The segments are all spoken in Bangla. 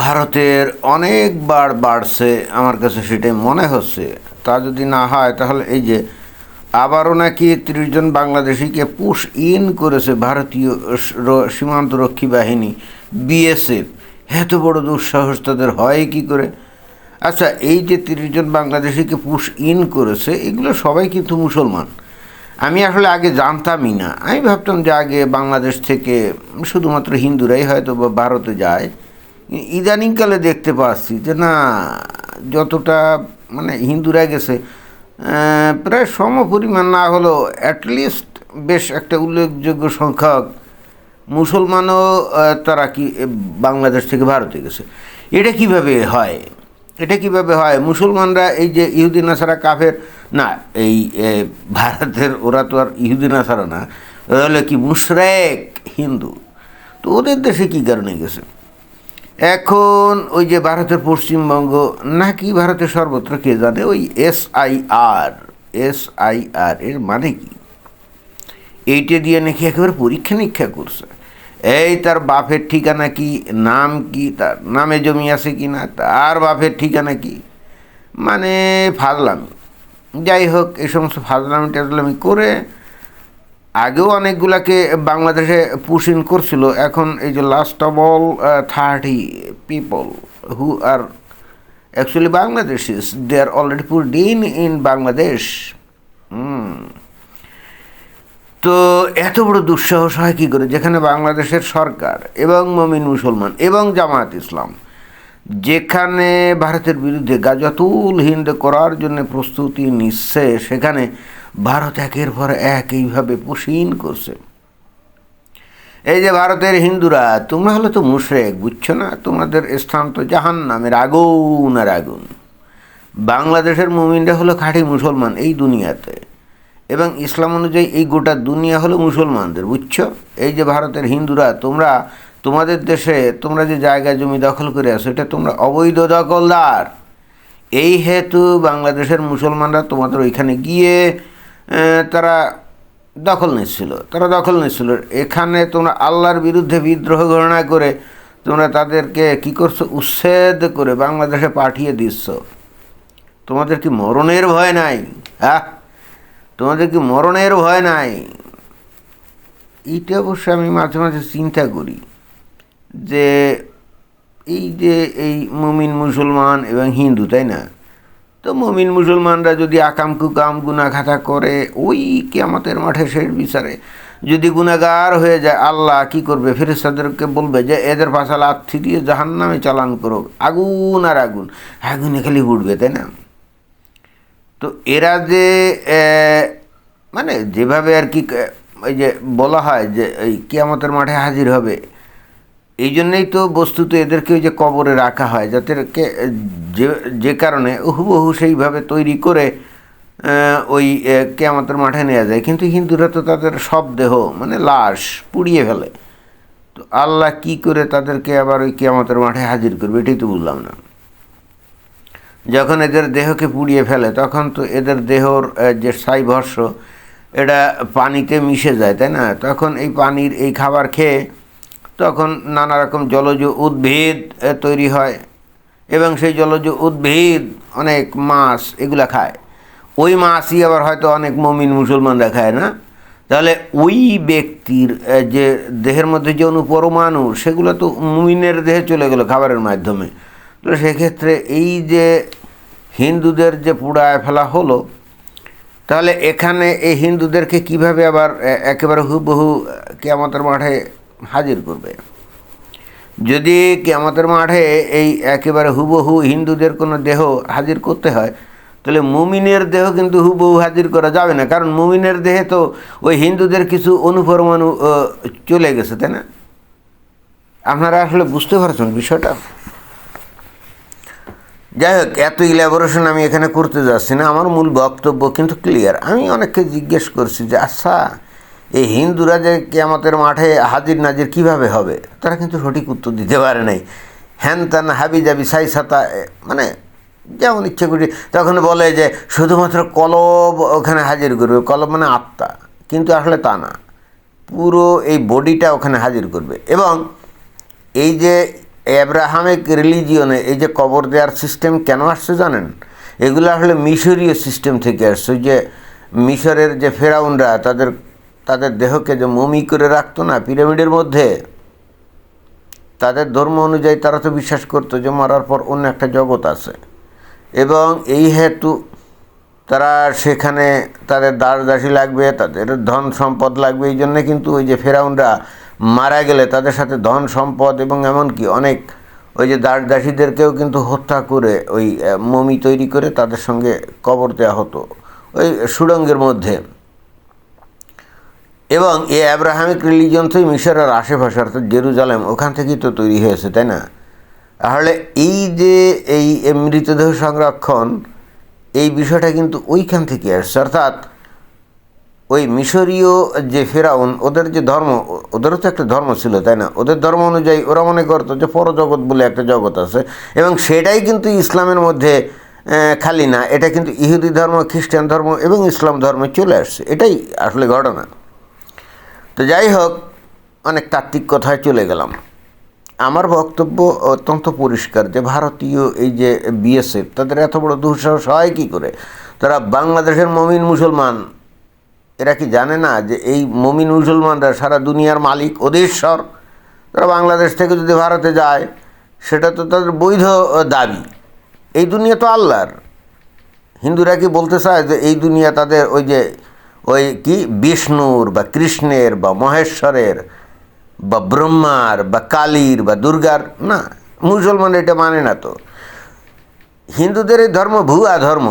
ভারতের অনেকবার বাড়ছে আমার কাছে সেটাই মনে হচ্ছে। তা যদি না হয়, তাহলে এই যে আবারও নাকি তিরিশ জন বাংলাদেশিকে পুশ ইন করেছে ভারতীয় সীমান্তরক্ষী বাহিনী, বিএসএফ। এত বড় দুঃসাহস তাদের হয় কি করে? আচ্ছা এই যে তিরিশ জন বাংলাদেশিকে পুশ ইন করেছে, এগুলো সবাই কিন্তু মুসলমান। আমি আসলে আগে জানতামই না। আমি ভাবতাম যে আগে বাংলাদেশ থেকে শুধুমাত্র হিন্দুরাই হয়তো বা ভারতে যায়। ইদানিংকালে দেখতে পাচ্ছি যে না, যতটা মানে হিন্দুরা গেছে প্রায় সম পরিমাণ না হলেও অ্যাটলিস্ট বেশ একটা উল্লেখযোগ্য সংখ্যক মুসলমানও তারা কি বাংলাদেশ থেকে ভারতে গেছে। এটা কীভাবে হয়? এটা কীভাবে হয়? মুসলমানরা এই যে ইহুদিন নাসারা, কাফের, না, এই ভারতের, ওরা তো আর ইহুদিন নাসারা না হলো কি মুশরেক হিন্দু? তো ওদের দেশে কী কারণে গেছে? এখন ওই যে ভারতের পশ্চিমবঙ্গ, নাকি ভারতের সর্বত্র কে জানে? ওই S I R S I R এর মানে কি? এইটা দিয়ে নাকি একেবারে পরীক্ষা নিরীক্ষা করছে। এই তার বাপের ঠিকানা কি? নাম কি? তার নামে জমি আছে কি না? তার বাপের ঠিকানা কি? মানে ফাজলামি। যাই হোক, এই সমস্ত ফাজলামি টাজলামি করে আগেও অনেকগুলাকে বাংলাদেশে পুশিন করছিল, এখন এই যে last of all thirty people who are actually Bangladesh is they are already পুর ডিন ইন বাংলাদেশ তো এত বড় দুঃসাহস হয় কী করে? যেখানে বাংলাদেশের সরকার এবং মমিন মুসলমান এবং জামায়াত ইসলাম, যেখানে ভারতের বিরুদ্ধে গাজাতুল হিন্দ করার জন্য প্রস্তুতি নিচ্ছে, সেখানে ভারত একের পর এক এইভাবে পুষিন করছে। এই যে ভারতের হিন্দুরা, তোমরা হলে তো মুশরেক, বুঝছ না? তোমাদের স্থান তো জাহান নামের আগুন আর আগুন। বাংলাদেশের মুমিনরা হলো খাঁটি মুসলমান এই দুনিয়াতে। এবং ইসলাম অনুযায়ী এই গোটা দুনিয়া হলো মুসলমানদের, বুঝছ? এই যে ভারতের হিন্দুরা, তোমরা তোমাদের দেশে, তোমরা যে জায়গা জমি দখল করে আছো, এটা তোমরা অবৈধ দখলদার। এই হেতু বাংলাদেশের মুসলমানরা তোমাদের ওইখানে গিয়ে তারা দখল নিচ্ছিল, তারা দখল নিচ্ছিল। এখানে তোমরা আল্লাহর বিরুদ্ধে বিদ্রোহ ঘোষণা করে তোমরা তাদেরকে কি করছ? উচ্ছেদ করে বাংলাদেশে পাঠিয়ে দিচ্ছ। তোমাদের কি মরণের ভয় নাই? হ্যাঁ? তোমাদের কি মরণের ভয় নাই? এইটা অবশ্য আমি মাঝে মাঝে চিন্তা করি যে এই যে এই মুমিন মুসলমান এবং হিন্দু, তাই না? তো মমিন মুসলমানরা যদি আকাম কুকাম গুনাখাতা করে, ওই কেয়ামতের মাঠে শেষ বিচারে যদি গুনাগার হয়ে যায়, আল্লাহ কি করবে? ফেরেস্তাদেরকে বলবে যে, এদের পাশা লাথি দিয়ে জাহান নামে চালান করো। আগুন আর আগুন। আগুনে খালি উঠবে তাই না? তো এরা যে মানে যেভাবে আর কি ওই যে বলা হয় যে, এই কিয়ামতের মাঠে হাজির হবে এই জন্যই তো বস্তুত এদেরকে ওই যে কবরে রাখা হয়, যাতে যে যে কারণে হুবহু সেইভাবে তৈরি করে ওই কেয়ামতের মাঠে নেওয়া যায়। কিন্তু হিন্দুরা তো তাদের সব দেহ মানে লাশ পুড়িয়ে ফেলে। তো আল্লাহ কি করে তাদেরকে আবার ওই কেয়ামতের মাঠে হাজির করবে, এটাই তো বুঝলাম না। যখন এদের দেহকে পুড়িয়ে ফেলে, তখন তো এদের দেহর যে ভস্য এটা পানিতে মিশে যায়, তাই না? তখন এই পানির এই খাবার খেয়ে তখন নানা রকম জলজ উদ্ভিদ তৈরি হয়। এবং সেই জলজ উদ্ভিদ অনেক মাছ এগুলা খায়। ওই মাছই আবার হয়তো অনেক মমিন মুসলমানরা খায় না? তাহলে ওই ব্যক্তির যে দেহের মধ্যে যে অনুপরমাণু, সেগুলো তো মুমিনের দেহে চলে গেলো খাবারের মাধ্যমে। তো সেক্ষেত্রে এই যে হিন্দুদের যে পুড়ায় ফেলা হলো, তাহলে এখানে এই হিন্দুদেরকে কীভাবে আবার একেবারে হুবহু কেয়ামতের মাঠে হাজির করবে। যদি কেয়ামতের মাঠে এই একেবারে হুবহু হিন্দুদের কোনো দেহ হাজির করতে হয়, তাহলে মুমিনের দেহ কিন্তু হুবহু হাজির করা যাবে না। কারণ মুমিনের দেহে তো ওই হিন্দুদের কিছু অনুপরমাণু চলে গেছে, তাই না? আপনারা আসলে বুঝতে পারছেন বিষয়টা? যাই হোক, এত ইলাবোরেশন আমি এখানে করতে যাচ্ছি না। আমার মূল বক্তব্য কিন্তু ক্লিয়ার আমি অনেককে জিজ্ঞেস করছি যে আচ্ছা এই হিন্দুরা যে কেয়ামতের মাঠে হাজির নাজির কীভাবে হবে? তারা কিন্তু সঠিক উত্তর দিতে পারে নাই। হ্যান ত্যান হাবি জাবি সাই সাতা মানে যেমন ইচ্ছে করি তখন বলে যে, শুধুমাত্র কলব ওখানে হাজির করবে। কলব মানে আত্মা, কিন্তু আসলে তা না। পুরো এই বডিটা ওখানে হাজির করবে। এবং এই যে অ্যাব্রাহামিক রিলিজিয়নে এই যে কবর দেওয়ার সিস্টেম কেন আসছে জানেন? এগুলো আসলে মিশরীয় সিস্টেম থেকে আসছে। যে মিশরের যে ফেরাউনরা, তাদের তাদের দেহকে যে মমি করে রাখতো না, পিরামিডের মধ্যে, তাদের ধর্ম অনুযায়ী তারা তো বিশ্বাস করতো যে মরার পর অন্য একটা জগৎ আছে। এবং এই হেতু তারা সেখানে তাদের দাস দাসী লাগবে, তাদের ধন সম্পদ লাগবে, এই জন্যে কিন্তু ওই যে ফেরাউনরা মারা গেলে তাদের সাথে ধন সম্পদ এবং এমনকি অনেক ওই যে দাস দাসীদেরকেও কিন্তু হত্যা করে ওই মমি তৈরি করে তাদের সঙ্গে কবর দেওয়া হতো। ওই সুড়ঙ্গের মধ্যে। এবং এই অ্যাব্রাহামিক রিলিজন তো মিশরের আশেপাশে, অর্থাৎ জেরুজালেম, ওখান থেকেই তো তৈরি হয়েছে, তাই না? তাহলে এই যে এই মৃতদেহ সংরক্ষণ, এই বিষয়টা কিন্তু ওইখান থেকে আসছে, অর্থাৎ ওই মিশরীয় যে ফেরাউন, ওদের যে ধর্ম, ওদেরও তো একটা ধর্ম ছিল, তাই না? ওদের ধর্ম অনুযায়ী ওরা মনে করতো যে পরজগৎ বলে একটা জগৎ আছে, এবং সেটাই কিন্তু ইসলামের মধ্যে খালি না, এটা কিন্তু ইহুদি ধর্ম, খ্রিস্টান ধর্ম এবং ইসলাম ধর্মে চলে আসছে, এটাই আসলে ঘটনা। তো যাই হোক, অনেক তাত্ত্বিক কথায় চলে গেলাম। আমার বক্তব্য অত্যন্ত পরিষ্কার যে ভারতীয় এই যে বিএসএফ তাদের এত বড় দুঃসাহস হয় কী করে? তারা বাংলাদেশের মমিন মুসলমান। এরা কি জানে না যে এই মমিন মুসলমানরা সারা দুনিয়ার মালিক ওদেশ্বর তারা বাংলাদেশ থেকে যদি ভারতে যায়, সেটা তো তাদের বৈধ দাবি। এই দুনিয়া তো আল্লাহর। হিন্দুরা কি বলতে চায় যে এই দুনিয়া তাদের ওই যে ওই কি? বিষ্ণুর বা কৃষ্ণের বা মহেশ্বরের বা ব্রহ্মার বা কালীর বা দুর্গার, না, মুসলমান এটা মানে না তো। হিন্দুদের এই ধর্ম ভুয়া ধর্ম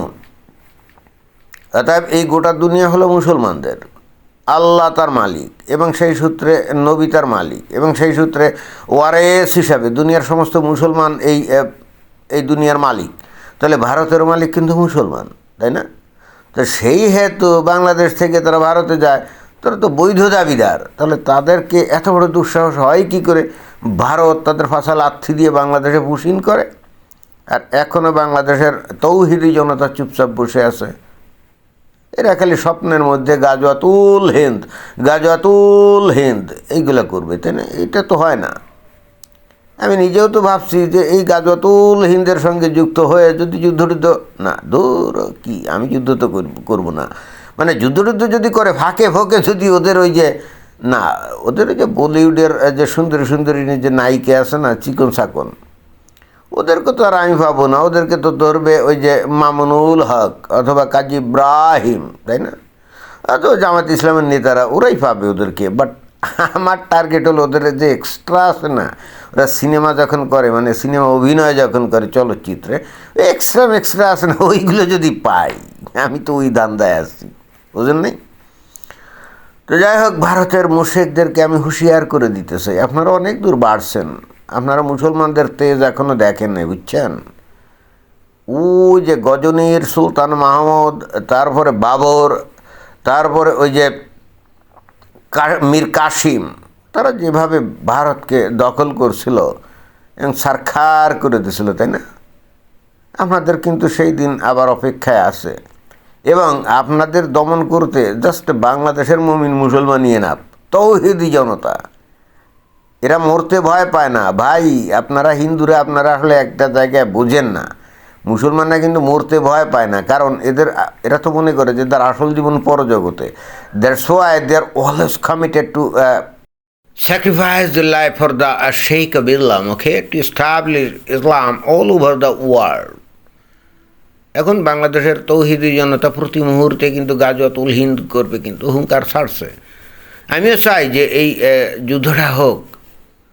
অতএব এই গোটা দুনিয়া হলো মুসলমানদের। আল্লাহ তার মালিক এবং সেই সূত্রে নবী তার মালিক এবং সেই সূত্রে ওয়ারেস হিসাবে দুনিয়ার সমস্ত মুসলমান এই এই দুনিয়ার মালিক। তাহলে ভারতের মালিক কিন্তু মুসলমান, তাই না? তো সেই হেতু বাংলাদেশ থেকে তারা ভারতে যায়, তারা তো বৈধ দাবিদার। তাহলে তাদেরকে এত বড় দুঃসাহস হয় কি করে? ভারত তাদের ফাঁসাল আর্থি দিয়ে বাংলাদেশে পুষিন করে? আর এখনও বাংলাদেশের তৌহিদি জনতা চুপচাপ বসে আছে। এরা খালি স্বপ্নের মধ্যে, গাজওয়াতুল হিন্দ গাজওয়াতুল হিন্দ, এইগুলো করবে, তাই না? এটা তো হয় না। আমি নিজেও তো ভাবছি যে এই গাজওয়াতুল হিন্দের সঙ্গে যুক্ত হয়ে যদি যুদ্ধ টুদ্ধ না, দূর কি? আমি যুদ্ধ তো করব- না। মানে যুদ্ধ টুদ্ধ যদি করে, ফাঁকে ফোঁকে যদি ওদের ওই যে, না, ওদের ওই যে বলিউডের যে সুন্দরী সুন্দরী যে নায়িকা আছে না, চিকন সাকন, ওদেরকে তো আর আমি পাবো না। ওদেরকে তো ধরবে ওই যে মামুনুল হক অথবা কাজী ইব্রাহিম, তাই না? তো জামাত ইসলামের নেতারা, ওরাই পাবে ওদেরকে। বাট আমার টার্গেট হলো ওদের যে এক্সট্রা আছে না, ওরা সিনেমা যখন করে মানে সিনেমা অভিনয় যখন করে চলচ্চিত্রে এক্সট্রা এক্সট্রা আছে না, ওইগুলো যদি পাই, আমি তো ওই দান্দায় আসছি বুঝলেন নাই? তো যাই হোক, ভারতের মুশেকদেরকে আমি হুঁশিয়ার করে দিতে চাই। আপনারা অনেক দূর বাড়ছেন, আপনারা মুসলমানদের তেজ এখনও দেখেন নাই, বুঝছেন? ও যে গজনীর সুলতান মাহমুদ, তারপরে বাবর, তারপরে ওই যে মীর কাসিম, তারা যেভাবে ভারতকে দখল করছিল এবং সারখার করে দিছিল, তাই না? আপনাদের কিন্তু সেই দিন আবার অপেক্ষায় আছে। এবং আপনাদের দমন করতে জাস্ট বাংলাদেশের মুমিন মুসলমান নিয়ে না, তৌহিদি জনতা। এরা মরতে ভয় পায় না। ভাই, আপনারা হিন্দুরা, আপনারা আসলে একটা জায়গায় বোঝেন না। মুসলমানরা কিন্তু মরতে ভয় পায় না। কারণ এদের এরা তো মনে করে যে তার আসল জীবন পরজগতে। That's why they are always committed to sacrifice the life for the uh, sake of Islam, okay, to establish Islam all over the world. এখন বাংলাদেশের তৌহিদি জনতা প্রতি মুহূর্তে কিন্তু গাজওয়াতুল হিন্দ করবে কিন্তু হুঙ্কার ছাড়ছে। আমিও চাই যে এই আহ, যুদ্ধটা হোক।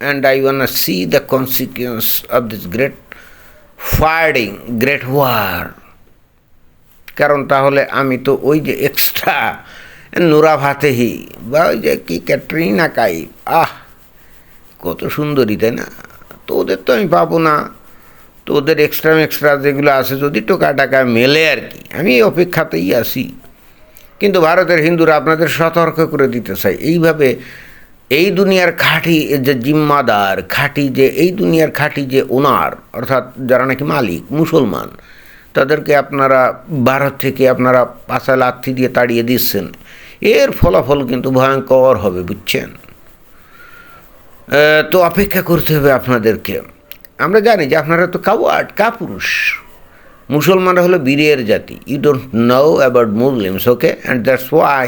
And I want see the consequence of this great firing great war কারণ তাহলে আমি তো ওই যে এক্সট্রা নোরা ভাতেহি বা ওই যে কি ক্যাটরিনা কাইফ, আহ, কত সুন্দরী, তাই না? তো ওদের তো আমি পাবো না। তো ওদের এক্সট্রা এক্সট্রা যেগুলো আছে, যদি টোকা টাকা মেলে আর কি, আমি অপেক্ষাতেই আছি। কিন্তু ভারতের হিন্দুরা আপনাদের সতর্ক করে দিতে চাই এইভাবে এই দুনিয়ার খাঁটি যে জিম্মাদার, খাঁটি যে, এই দুনিয়ার খাঁটি যে ওনার অর্থাৎ যারা নাকি মালিক, মুসলমান, তাদেরকে আপনারা ভারত থেকে আপনারা পাশা লাথি দিয়ে তাড়িয়ে দিচ্ছেন। এর ফলাফল কিন্তু ভয়ঙ্কর হবে, বুঝছেন? তো অপেক্ষা করতে হবে আপনাদেরকে। আমরা জানি যে আপনারা তো কাওয়ার্ড, কাপুরুষ। মুসলমানরা হলো বীরের জাতি। You don't know about Muslims okay and that's why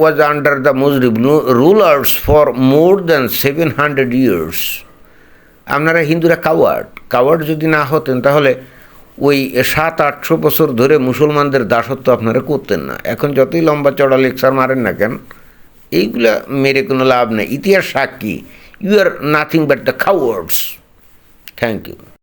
was under the Muslim rulers for more than seven hundred years আপনারা হিন্দুরা কাওয়ার্ড কাওয়ার্ড যদি না হতেন, তাহলে ওই সাত, আটশো বছর ধরে মুসলমানদের দাসত্ব আপনারা করতেন না। এখন যতই লম্বা চড়া লেকচার মারেন না কেন, এইগুলা মেরে কোনো লাভ নেই। ইতিহাস সাক্ষী। You are nothing but the cowards thank you